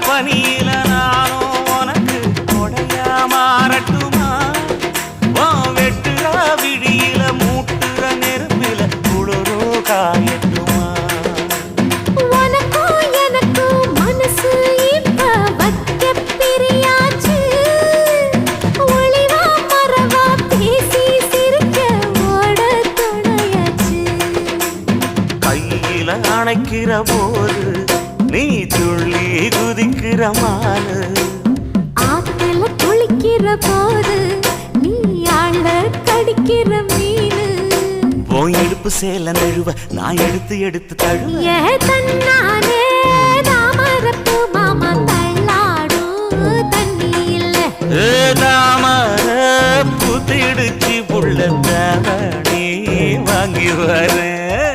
பனியில நானும் உனக்கு கொடையா மாறட்டுமா? உன் வெட்டுற விழியில மூட்டுற நெருப்பில குளிரோ காயட்டுமா? அணைக்கிற போது நீ துள்ளி குதிக்கிற மானு ஆத்துல குளிக்கிற போது நீ ஆள கடிக்கிற மீனு. உன் இடுப்பு சேல நழுவ நான் எடுத்து எடுத்து தழுவ. தன்னானே தாமரப்பு மாமா தள்ளாடும் தண்ணி இல்ல தாமர புத்திடுச்சு புள்ள வாங்கி வரேன்.